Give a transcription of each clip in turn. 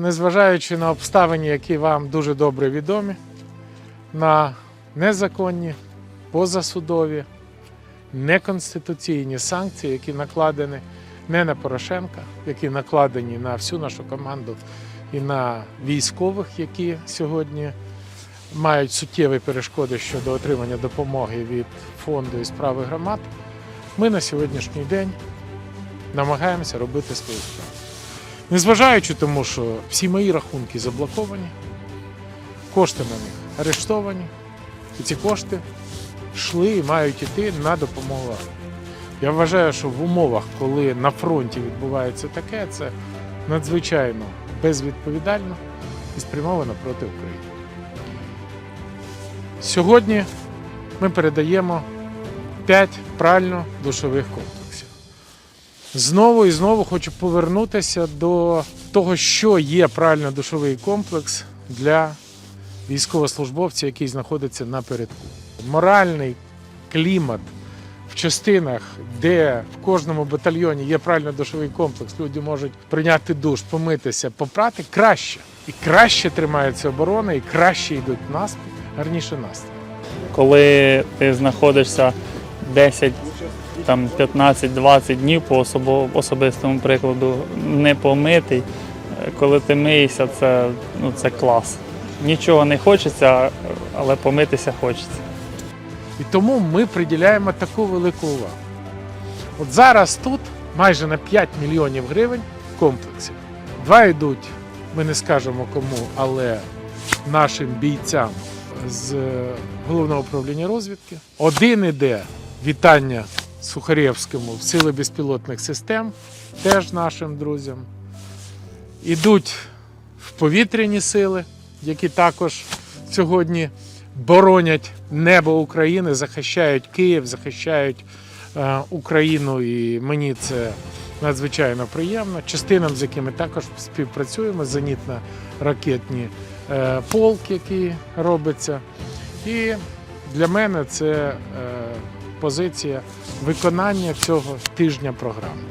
Незважаючи на обставини, які вам дуже добре відомі, на незаконні, позасудові, неконституційні санкції, які накладені не на Порошенка, які накладені на всю нашу команду і на військових, які сьогодні мають суттєві перешкоди щодо отримання допомоги від фонду і справи громад, ми на сьогоднішній день намагаємося робити свою справу. Незважаючи тому, що всі мої рахунки заблоковані, кошти на них арештовані, і ці кошти йшли і мають йти на допомогу. Я вважаю, що в умовах, коли на фронті відбувається таке, це надзвичайно безвідповідально і спрямовано проти України. Сьогодні ми передаємо 5 прально-душових комплексів. Знову і знову хочу повернутися до того, що є прально-душовий комплекс для військовослужбовця, який знаходиться напередку. Моральний клімат в частинах, де в кожному батальйоні є прально-душовий комплекс, люди можуть прийняти душ, помитися, попрати краще. І краще тримається оборона, і краще йдуть наступ, гарніше наступ. коли ти знаходишся 10, там 15-20 днів по особистому прикладу, не помитий, е, коли ти миєшся, це, ну, це клас. Нічого не хочеться, але помитися хочеться. І тому ми приділяємо таку велику увагу. От зараз тут майже на 5 мільйонів гривень комплексів. Два йдуть, ми не скажемо кому, але нашим бійцям з е, головного управління розвідки. Один іде вітання Сухарєвському в сили безпілотних систем, теж нашим друзям. Ідуть в повітряні сили, які також сьогодні боронять небо України, захищають Київ, захищають е, Україну, і мені це надзвичайно приємно. Частинам, з якими також співпрацюємо, зенітно-ракетні е, полк, який робиться. І для мене це е, позиція виконання цього тижня програми.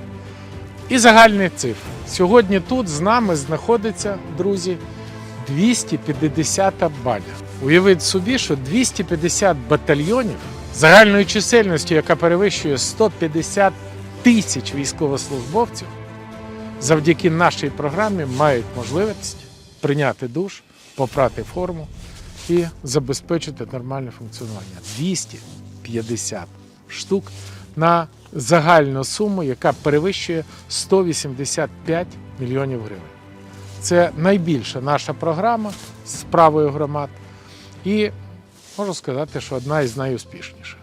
І загальний цифр. Сьогодні тут з нами знаходиться, друзі, 250 баня. Уявіть собі, що 250 батальйонів загальною чисельністю, яка перевищує 150 тисяч військовослужбовців, завдяки нашій програмі мають можливість прийняти душ, попрати форму і забезпечити нормальне функціонування. 250 штук на загальну суму, яка перевищує 185 мільйонів гривень. Це найбільша наша програма з правою громад, і можу сказати, що одна із найуспішніших.